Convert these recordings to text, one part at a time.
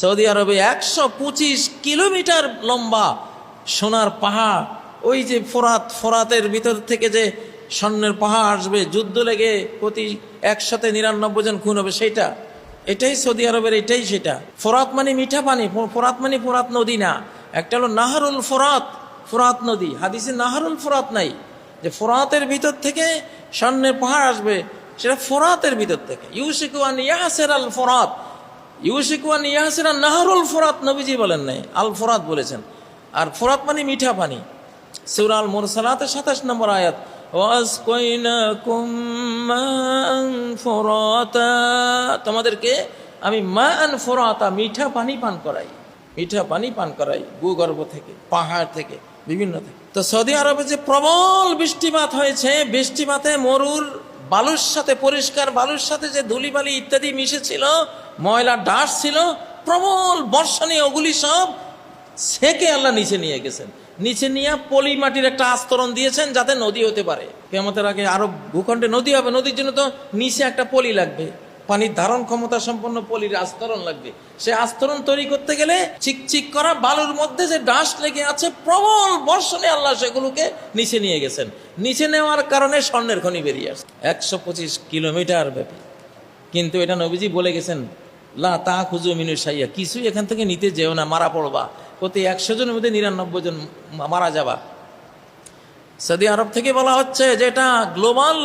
Saudi আরবে একশো পঁচিশ কিলোমিটার লম্বা সোনার পাহাড়। ওই যে ফোরাত, ফোরাতের ভিতর থেকে যে স্বর্ণের পাহাড় আসবে, যুদ্ধ লেগে প্রতি একসাথে নিরানব্বই জন খুন হবে সেটা এটাই সৌদি আরবের, এটাই সেটা। ফোরাত মানে মিঠা পানি ফোরাত মানে ফোরাত নদী না। একটা হলো নাহারুল ফোরাত ফোরাত নদী। হাদিসে নাহারুল ফোরাত নাই। যে ফোরাতের ভিতর থেকে স্বর্ণের পাহাড় আসবে, সেটা ফোরাতের ভিতর থেকে। ইউসিকুয়ান ইয়াসের আল ফোরাত। ইউসিকুয়ান ইয়াসের আল নাহারুল ফোরাত নবীজি বলেন নাই, আল ফোরাত বলেছেন। আর ফোরাত মানে মিঠা পানি। সুরাল মুরসালাতের সাতাশ নম্বর আয়াত তোমাদেরকে আমি মা আন ফুরাতা, মিঠা পানি পান করাই। মিঠা পানি পান করাই, ভূগর্ভ থেকে, পাহাড় থেকে, বিভিন্ন থেকে। তো সৌদি আরবে যে প্রবল বৃষ্টিপাত হয়েছে, বৃষ্টিপাতে মরুর বালুর সাথে পরিষ্কার, বালুর সাথে যে ধুলিবালি ইত্যাদি মিশেছিল, ময়লা ডাস ছিল, প্রবল বর্ষণে ওগুলি সব সেকে আল্লাহ নিচে নিয়ে গেছেন। নিচে নিয়ে পলি মাটির একটা আস্তরণ দিয়েছেন যাতে নদী হতে পারে। কেমতের আগে আরও ভূখণ্ডে নদী হবে, নদীর জন্য তো নিচে একটা পলি লাগবে। পানির ধারণ ক্ষমতা সম্পন্ন পলির আস্তরণ লাগবে। সে আস্তরণ তৈরি করতে গেলে চিকচিক করা বালুর মধ্যে যে ডাস লেগে আছে, প্রবল বর্ষণে আল্লাহ সেগুলোকে নিচে নিয়ে গেছেন। নিচে নেওয়ার কারণে স্বর্ণের খনি বেরিয়ে আসছে। একশো পঁচিশ কিলোমিটার ব্যাপী। কিন্তু এটা নবীজি বলে গেছেন, লা তা খুঁজো মিনু সাইয়া কিছুই এখান থেকে নিতে যেও না, মারা পড়বা। প্রতি একশো জনের মধ্যে নিরানব্বই জন মারা যাবা। সৌদি আরব থেকে বলা হচ্ছে যে এটা গ্লোবাল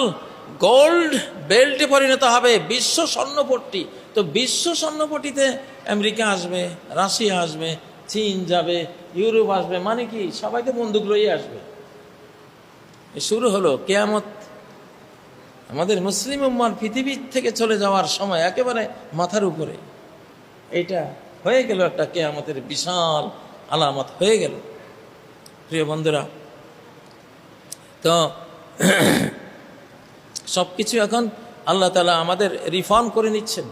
গোল্ড বেল্টে পরিণত হবে বিশ্ব স্বর্ণপট্টি। তো বিশ্ব স্বর্ণপট্টিতে আমেরিকা আসবে, রাশিয়া আসবে, চীন যাবে, ইউরোপ আসবে মানে কি? সবাই তো বন্দুক লইয়ে আসবে। শুরু হলো কেয়ামত। আমাদের মুসলিম উম্মার পৃথিবী থেকে চলে যাওয়ার সময় একেবারে মাথার উপরে। এটা হয়ে গেল একটা কেয়ামতের বিশাল আলামত, হয়ে গেল। প্রিয় বন্ধুরা, তো সব কিছু এখন আল্লাহ তালা আমাদের রিফর্ম করে নিচ্ছেন।